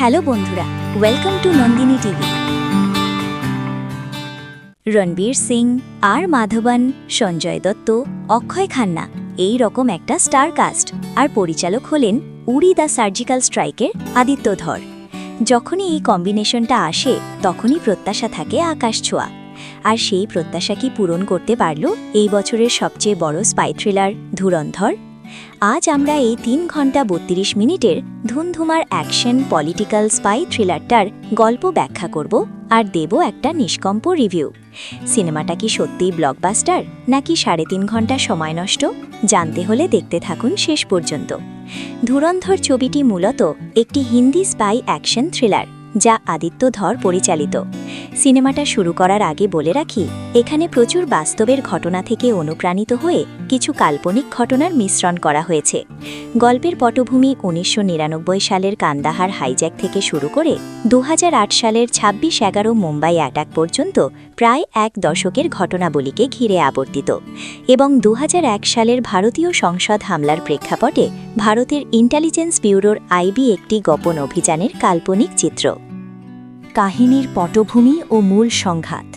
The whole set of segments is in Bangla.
হ্যালো বন্ধুরা welcome to Nandini TV Ranveer Singh আর মাধবন, সঞ্জয় দত্ত, অক্ষয় খান্না, এই রকম একটা স্টার কাস্ট আর পরিচালক হলেন উড়ি দ্য সার্জিক্যাল স্ট্রাইকের আদিত্য ধর। যখনই এই কম্বিনেশনটা আসে, তখনই প্রত্যাশা থাকে আকাশ ছোঁয়া। আর সেই প্রত্যাশা কি পূরণ করতে পারল এই বছরের সবচেয়ে বড় স্পাই থ্রিলার ধুরন্ধর? আজ আমরা এই তিন ঘণ্টা বত্রিশ মিনিটের ধুমধুমার অ্যাকশন, পলিটিক্যাল স্পাই থ্রিলারটার গল্প ব্যাখ্যা করব আর দেব একটা নিষ্কম্প রিভিউ। সিনেমাটা কি সত্যিই ব্লকবাস্টার, নাকি সাড়ে তিন ঘণ্টা সময় নষ্ট? জানতে হলে দেখতে থাকুন শেষ পর্যন্ত। ধুরন্ধর ছবিটি মূলত একটি হিন্দি স্পাই অ্যাকশন থ্রিলার, যা আদিত্য ধর পরিচালিত। সিনেমাটা শুরু করার আগে বলে রাখি এখানে প্রচুর বাস্তবের ঘটনা থেকে অনুপ্রাণিত হয়ে কিছু কাল্পনিক ঘটনার মিশ্রণ করা হয়েছে। গল্পের পটভূমি উনিশশো নিরানব্বই সালের কান্দাহার হাইজ্যাক থেকে শুরু করে দু হাজার আট সালের ২৬ এগারো মুম্বাই অ্যাটাক পর্যন্ত প্রায় এক দশকের ঘটনাবলীকে ঘিরে আবর্তিত এবং দু হাজার এক সালের ভারতীয় সংসদ হামলার প্রেক্ষাপটে ভারতের ইন্টেলিজেন্স ব্যুরোর আইবি একটি গোপন অভিযানের কাল্পনিক চিত্র। কাহিনীর পটভূমি ও মূল সংঘাত।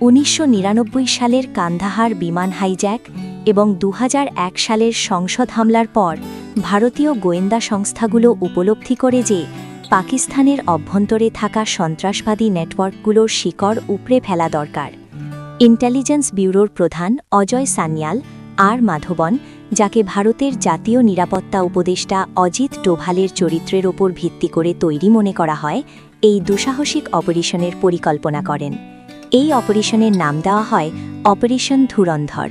উনিশশো নিরানব্বই সালের কান্দাহার বিমান হাইজ্যাক এবং দু হাজার এক সালের সংসদ হামলার পর ভারতীয় গোয়েন্দা সংস্থাগুলো উপলব্ধি করে যে পাকিস্তানের অভ্যন্তরে থাকা সন্ত্রাসবাদী নেটওয়ার্কগুলোর শিকড় উপড়ে ফেলা দরকার। ইন্টেলিজেন্স ব্যুরোর প্রধান অজয় সানিয়াল, আর মাধবন, যাকে ভারতের জাতীয় নিরাপত্তা উপদেষ্টা অজিত ডোভালের চরিত্রের ওপর ভিত্তি করে তৈরি মনে করা হয়, এই দুঃসাহসিক অপারেশনের পরিকল্পনা করেন। এই অপারেশনের নাম দেওয়া হয় অপারেশন ধুরন্ধর।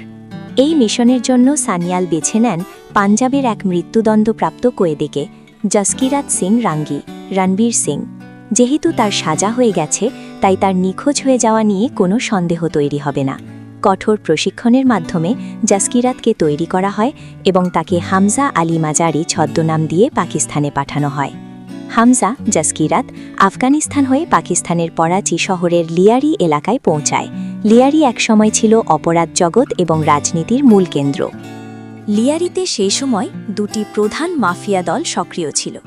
এই মিশনের জন্য সানিয়াল বেছে নেন পাঞ্জাবের এক মৃত্যুদণ্ডপ্রাপ্ত কোয়েদেকে, জসকিরাত সিং রাঙ্গি, রণবীর সিং। যেহেতু তার সাজা হয়ে গেছে, তাই তার নিখোঁজ হয়ে যাওয়া নিয়ে কোনো সন্দেহ তৈরি হবে না। কঠোর প্রশিক্ষণের মাধ্যমে জাসকিরাতকে তৈরি করা হয় এবং তাকে হামজা আলী মাজারি ছদ্মনাম দিয়ে পাকিস্তানে পাঠানো হয়। হামজা, জাসকিরাত আফগানিস্তান হয়ে পাকিস্তানের পরাচি শহরের লিয়ারি এলাকায় পৌঁছায়। লিয়ারি একসময় ছিল অপরাধ জগৎ এবং রাজনীতির মূল কেন্দ্র। লিয়ারিতে সেই সময় দুটি প্রধান মাফিয়া দল সক্রিয় ছিল,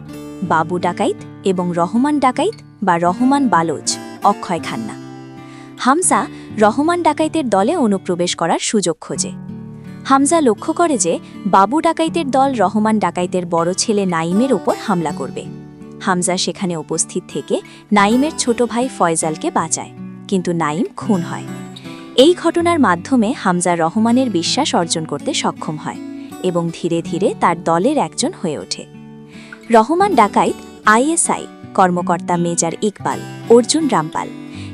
বাবু ডাকাইত এবং রহমান ডাকাইত বা রহমান বালোচ, অক্ষয় খান্না। হামজা রহমান ডাকাইতের দলে অনুপ্রবেশ করার সুযোগ খোঁজে। হামজা লক্ষ্য করে যে বাবু ডাকাইতের দল রহমান ডাকাইতের বড় ছেলে নাইমের ওপর হামলা করবে। হামজা সেখানে উপস্থিত থেকে নাইমের ছোট ভাই ফয়জালকে বাঁচায়। কিন্তু নাইম খুন হয়। এই ঘটনার মাধ্যমে হামজা রহমানের বিশ্বাস অর্জন করতে সক্ষম হয় এবং ধীরে ধীরে তার দলের একজন হয়ে ওঠে। রহমান ডাকাইত আইএসআই কর্মকর্তা মেজর ইকবাল, অর্জুন রামপাল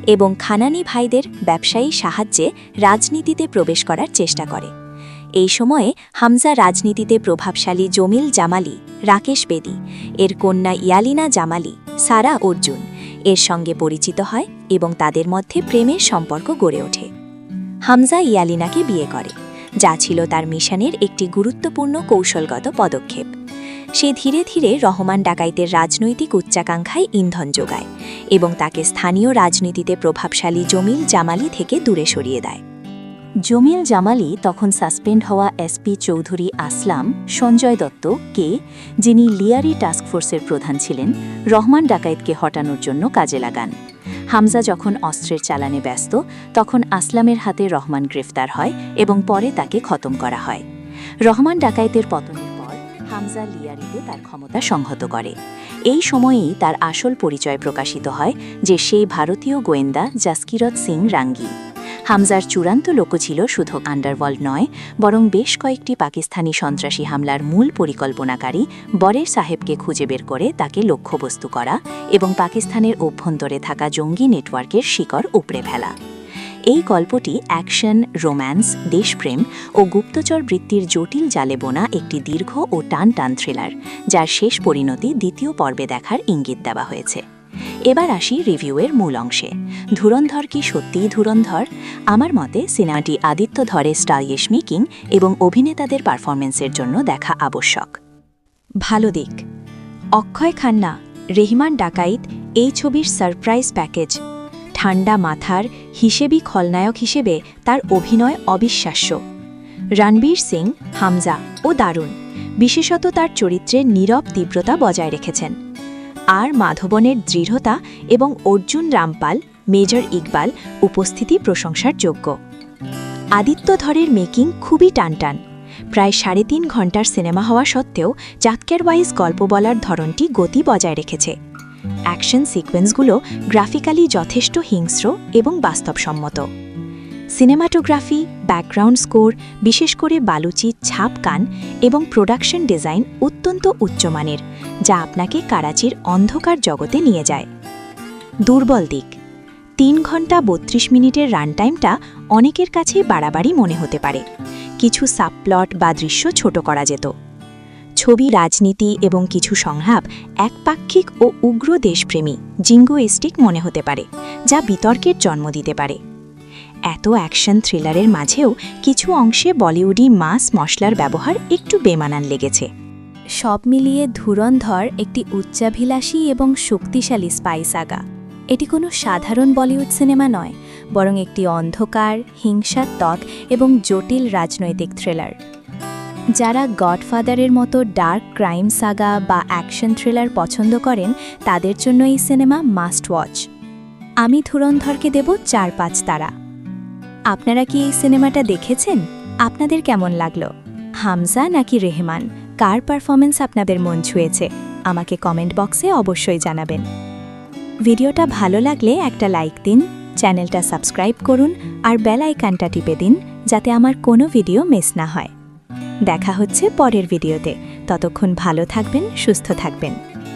এবং খানানি ভাইদের ব্যবসায়ী সাহায্যে রাজনীতিতে প্রবেশ করার চেষ্টা করে। এই সময়ে হামজা রাজনীতিতে প্রভাবশালী জমিল জামালি, রাকেশ বেদি, এর কন্যা ইয়ালিনা জামালি, সারা অর্জুন। এর সঙ্গে পরিচিত হয় এবং তাদের মধ্যে প্রেমের সম্পর্ক গড়ে ওঠে। হামজা ইয়ালিনাকে বিয়ে করে, যা ছিল তার মিশনের একটি গুরুত্বপূর্ণ কৌশলগত পদক্ষেপ। সে ধীরে ধীরে রহমান ডাকাইতের রাজনৈতিক উচ্চাকাঙ্ক্ষায় ইন্ধন যোগায় এবং তাকে স্থানীয় রাজনীতিতে প্রভাবশালী জমিল জামালি থেকে দূরে সরিয়ে দেয়। জমিল জামালি তখন সাসপেন্ড হওয়া এসপি চৌধুরী আসলাম, সঞ্জয় দত্ত, কে, যিনি লিয়ারি টাস্কফোর্সের প্রধান ছিলেন, রহমান ডাকাইতকে হটানোর জন্য কাজে লাগান। হামজা যখন অস্ত্রের চালানে ব্যস্ত, তখন আসলামের হাতে রহমান গ্রেফতার হয় এবং পরে তাকে খতম করা হয়। রহমান ডাকাইতের পতনের পর, হামজা লিয়ারিতে তার ক্ষমতা সংহত করে। এই সময়েই তার আসল পরিচয় প্রকাশিত হয় যে সেই ভারতীয় গোয়েন্দা জাসকিরত সিং রাঙ্গি। হামজার চূড়ান্ত লক্ষ্য ছিল শুধু আন্ডারওয়ার্ল্ড নয়, বরং বেশ কয়েকটি পাকিস্তানি সন্ত্রাসী হামলার মূল পরিকল্পনাকারী বরের সাহেবকে খুঁজে বের করে তাকে লক্ষ্যবস্তু করা এবং পাকিস্তানের অভ্যন্তরে থাকা জঙ্গি নেটওয়ার্কের শিকড় উপড়ে ফেলা। এই গল্পটি অ্যাকশন, রোম্যান্স, দেশপ্রেম ও গুপ্তচর বৃত্তির জটিল জালে বোনা একটি দীর্ঘ ও টান টান থ্রিলার, যার শেষ পরিণতি দ্বিতীয় পর্বে দেখার ইঙ্গিত দেওয়া হয়েছে। এবার আসি রিভিউয়ের মূল অংশে। ধুরন্ধর কি সত্যিই ধুরন্ধর? আমার মতে সিনেমাটি আদিত্য ধরে স্টাইলিশ মেকিং এবং অভিনেতাদের পারফরমেন্সের জন্য দেখা আবশ্যক। ভালো দিক। অক্ষয় খান্না, রেহমান ডাকাইত এই ছবির সারপ্রাইজ প্যাকেজ। ঠান্ডা মাথার হিসেবি খলনায়ক হিসেবে তার অভিনয় অবিশ্বাস্য। রণবীর সিং, হামজা ও দারুণ। বিশেষত তার চরিত্রের নীরব তীব্রতা বজায় রেখেছেন। আর মাধবনের দৃঢ়তা এবং অর্জুন রামপাল, মেজর ইকবাল উপস্থিতি প্রশংসার যোগ্য। আদিত্য ধরের মেকিং খুবই টানটান। প্রায় সাড়ে তিন ঘণ্টার সিনেমা হওয়া সত্ত্বেও চাতকের ওয়াইজ গল্প বলার ধরনটি গতি বজায় রেখেছে। অ্যাকশন সিকোয়েন্সগুলো গ্রাফিক্যালি যথেষ্ট হিংস্র এবং বাস্তবসম্মত। সিনেমাটোগ্রাফি ব্যাকগ্রাউন্ড স্কোর, বিশেষ করে বালুচি ছাপ গান এবং প্রোডাকশন ডিজাইন অত্যন্ত উচ্চমানের, যা আপনাকে কারাচির অন্ধকার জগতে নিয়ে যায়। দুর্বল দিক, তিন ঘণ্টা বত্রিশ মিনিটের রান টাইমটা অনেকের কাছেই বাড়াবাড়ি মনে হতে পারে। কিছু সাবপ্লট বা দৃশ্য ছোট করা যেত। ছবি রাজনীতি এবং কিছু সংলাপ একপাক্ষিক ও উগ্র দেশপ্রেমী জিঙ্গোয়েস্টিক মনে হতে পারে, যা বিতর্কের জন্ম দিতে পারে। এত অ্যাকশন থ্রিলারের মাঝেও কিছু অংশে বলিউডি মাস মশলার ব্যবহার একটু বেমানান লেগেছে। সব মিলিয়ে ধুরন্ধর একটি উচ্চাভিলাষী এবং শক্তিশালী স্পাই সাগা। এটি কোনো সাধারণ বলিউড সিনেমা নয়, বরং একটি অন্ধকার, হিংসাত্মক এবং জটিল রাজনৈতিক থ্রিলার। যারা গডফাদারের মতো ডার্ক ক্রাইম সাগা বা অ্যাকশন থ্রিলার পছন্দ করেন, তাদের জন্য এই সিনেমা মাস্ট ওয়াচ। আমি ধুরন্ধরকে দেব চার পাঁচ তারা। আপনারা কি এই সিনেমাটা দেখেছেন? আপনাদের কেমন লাগল? হামজা নাকি রেহমান? কার পারফরমেন্স আপনাদের মন ছুঁয়েছে? আমাকে কমেন্ট বক্সে অবশ্যই জানাবেন। ভিডিওটা ভালো লাগলে একটা লাইক দিন, চ্যানেলটা সাবস্ক্রাইব করুন আর বেল আইকনটা টিপে দিন যাতে আমার কোনো ভিডিও মিস না হয়। দেখা হচ্ছে পরের ভিডিওতে। ততক্ষণ ভালো থাকবেন, সুস্থ থাকবেন।